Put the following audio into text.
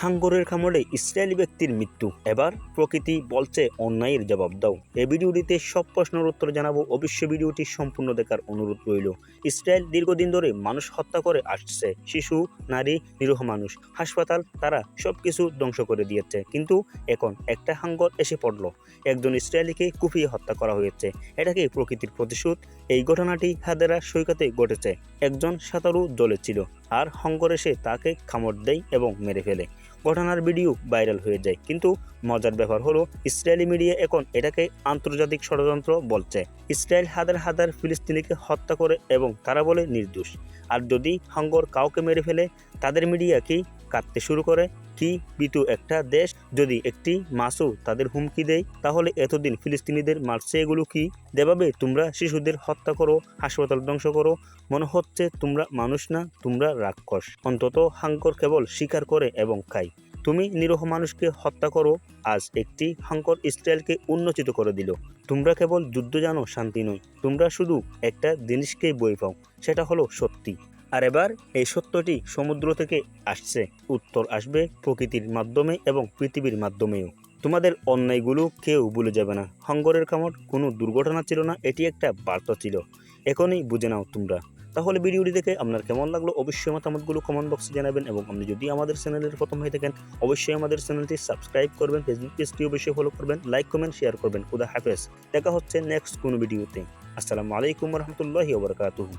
হাঙ্গরের কামড়ে ইসরায়েলি ব্যক্তির মৃত্যু। এবার প্রকৃতি বলছে অন্যায়ের জবাব দাও। এই ভিডিওটিতে সব প্রশ্নের উত্তর জানাব। অবশ্যই ভিডিওটি সম্পূর্ণ দেখার অনুরোধ রইল। ইসরায়েল দীর্ঘদিন ধরে মানুষ হত্যা করে আসছে। শিশু, নারী, নিরীহ মানুষ, হাসপাতাল, তারা সবকিছু ধ্বংস করে দিয়েছে। কিন্তু এখন একটা হাঙ্গর এসে পড়ল। একজন ইসরায়েলিকে কুপিয়ে হত্যা করা হয়েছে। এটাকে প্রকৃতির প্রতিশোধ। এই ঘটনাটি হাদেরা সৈকতে ঘটেছে। একজন সাঁতারু জলে ছিল। আর এসে তাকে খামড় দেয় এবং মেরে ফেলে। ঘটনার ভিডিও ভাইরাল হয়ে যায়, কিন্তু মজার ব্যাপার হলো, ইসরায়েলি মিডিয়া এখন এটাকে আন্তর্জাতিক ষড়যন্ত্র বলছে। ইসরায়েল হাজার হাজার ফিলিস্তিনিকে হত্যা করে এবং তারা বলে নির্দোষ। আর যদি হঙ্গর কাউকে মেরে ফেলে, তাদের মিডিয়া কি কাঁদতে শুরু করে। কি বিতু একটা দেশ যদি একটি মাসও তাদের হুমকি দেয়, তাহলে এতদিন ফিলিস্তিনিদের মারছে এগুলো কি? দেবাবে, তোমরা শিশুদের হত্যা করো, হাসপাতাল ধ্বংস করো। মনে হচ্ছে তোমরা মানুষ না, তোমরা রাক্ষস। অন্তত হাঙ্কর কেবল স্বীকার করে এবং খায়। তুমি নিরহ মানুষকে হত্যা করো। আজ একটি হাঙ্কর ইসরায়েলকে উন্নতিত করে দিল। তোমরা কেবল যুদ্ধ জানো, শান্তি নয়। তোমরা শুধু একটা জিনিসকেই বই পাও, সেটা হলো সত্যি। আর এবার এই সত্যটি সমুদ্র থেকে আসছে। উত্তর আসবে প্রকৃতির মাধ্যমে এবং পৃথিবীর মাধ্যমেও। তোমাদের অন্যায়গুলো কেউ ভুলে যাবে না। হঙ্গরের কামড় কোনো দুর্ঘটনা ছিল না, এটি একটা বার্তা ছিল। এখনই বুঝে নাও তোমরা। তাহলে ভিডিওটি দেখে আপনার কেমন লাগল? অবশ্যই মতামতগুলো কমেন্ট বক্সে জানাবেন এবং আপনি যদি আমাদের চ্যানেলের প্রথম হয়ে থাকেন, অবশ্যই আমাদের চ্যানেলটি সাবস্ক্রাইব করবেন ফেসবুক পেজটি অবশ্যই ফলো করবেন লাইক কমেন্ট শেয়ার করবেন। খুদা হাফেজ। দেখা হচ্ছে নেক্সট কোনো ভিডিওতে। আসসালামু আলাইকুম রহমতুল্লাহি ওবরকাতুহু